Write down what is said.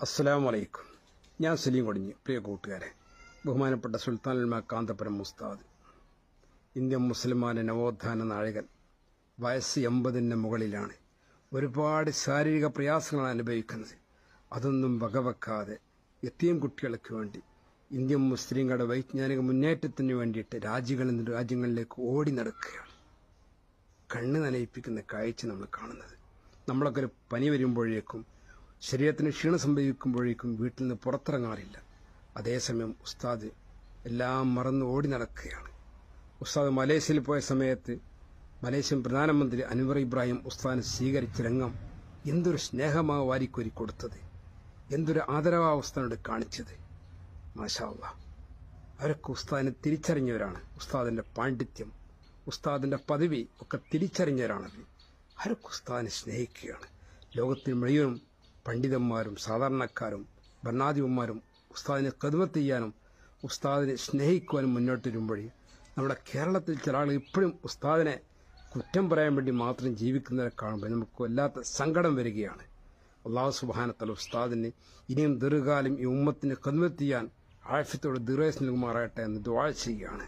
അസ്സലാമു വലൈക്കും ഞാൻ സലീം കൊടിഞ്ഞ്. പ്രിയ കൂട്ടുകാരെ ബഹുമാനപ്പെട്ട സുൽത്താനുൽമ കാന്തപുരം മുസ്താദ് ഇന്ത്യൻ മുസൽമാന്റെ നവോത്ഥാന നായകൻ വയസ്സ് എൺപതിന് മുകളിലാണ്. ഒരുപാട് ശാരീരിക പ്രയാസങ്ങളാണ് അനുഭവിക്കുന്നത്. അതൊന്നും വകവെക്കാതെ എത്തിയും കുട്ടികൾക്ക് വേണ്ടി ഇന്ത്യൻ മുസ്ലിങ്ങളുടെ വൈജ്ഞാനിക മുന്നേറ്റത്തിന് വേണ്ടിയിട്ട് രാജ്യങ്ങളിൽ നിന്ന് രാജ്യങ്ങളിലേക്ക് ഓടി നടക്കുകയാണ്. കണ്ണ് നനയിപ്പിക്കുന്ന കാഴ്ച നമ്മൾ കാണുന്നത്. നമ്മളൊക്കെ ഒരു പനി വരുമ്പോഴേക്കും ശരീരത്തിന് ക്ഷീണ സംഭവിക്കുമ്പോഴേക്കും വീട്ടിൽ നിന്ന് പുറത്തിറങ്ങാറില്ല. അതേസമയം ഉസ്താദ് എല്ലാം മറന്ന് ഓടി നടക്കുകയാണ്. ഉസ്താദ് മലേഷ്യയിൽ പോയ സമയത്ത് മലേഷ്യൻ പ്രധാനമന്ത്രി അൻവർ ഇബ്രാഹിം ഉസ്താദിനെ സ്വീകരിച്ച രംഗം എന്തൊരു സ്നേഹമാ വാരിക്കോരി കൊടുത്തത്. എന്തൊരു ആദരവാ കാണിച്ചത്. മാഷാള്ള അവരൊക്കെ ഉസ്താദിനെ തിരിച്ചറിഞ്ഞവരാണ്. ഉസ്താദിന്റെ പാണ്ഡിത്യം ഉസ്താദിന്റെ പദവി ഒക്കെ തിരിച്ചറിഞ്ഞവരാണത്. അവരൊക്കെ ഉസ്താദിനെ സ്നേഹിക്കുകയാണ്. ലോകത്തിൽ മുഴുവനും പണ്ഡിതന്മാരും സാധാരണക്കാരും ഭരണാധിപന്മാരും ഉസ്താദിനെ കതുമത്ത് ചെയ്യാനും ഉസ്താദിനെ സ്നേഹിക്കുവാനും മുന്നോട്ട് വരുമ്പോഴേ നമ്മുടെ കേരളത്തിൽ ചില ആളുകൾ ഇപ്പോഴും ഉസ്താദിനെ കുറ്റം പറയാൻ വേണ്ടി മാത്രം ജീവിക്കുന്നവരെ കാണുമ്പോൾ നമുക്ക് വല്ലാത്ത സങ്കടം വരികയാണ്. അള്ളാഹു സുബാനത്തല ഉസ്താദിന് ഇനിയും ദീർഘകാലം ഈ ഉമ്മത്തിന് കന്നുവെത്തിയാൻ ചെയ്യാൻ ആഴ്ഫത്തോട് ദീർഘസ് നൽകുമാറാകട്ടെ എന്ന് ദുവാ ചെയ്യുകയാണ്.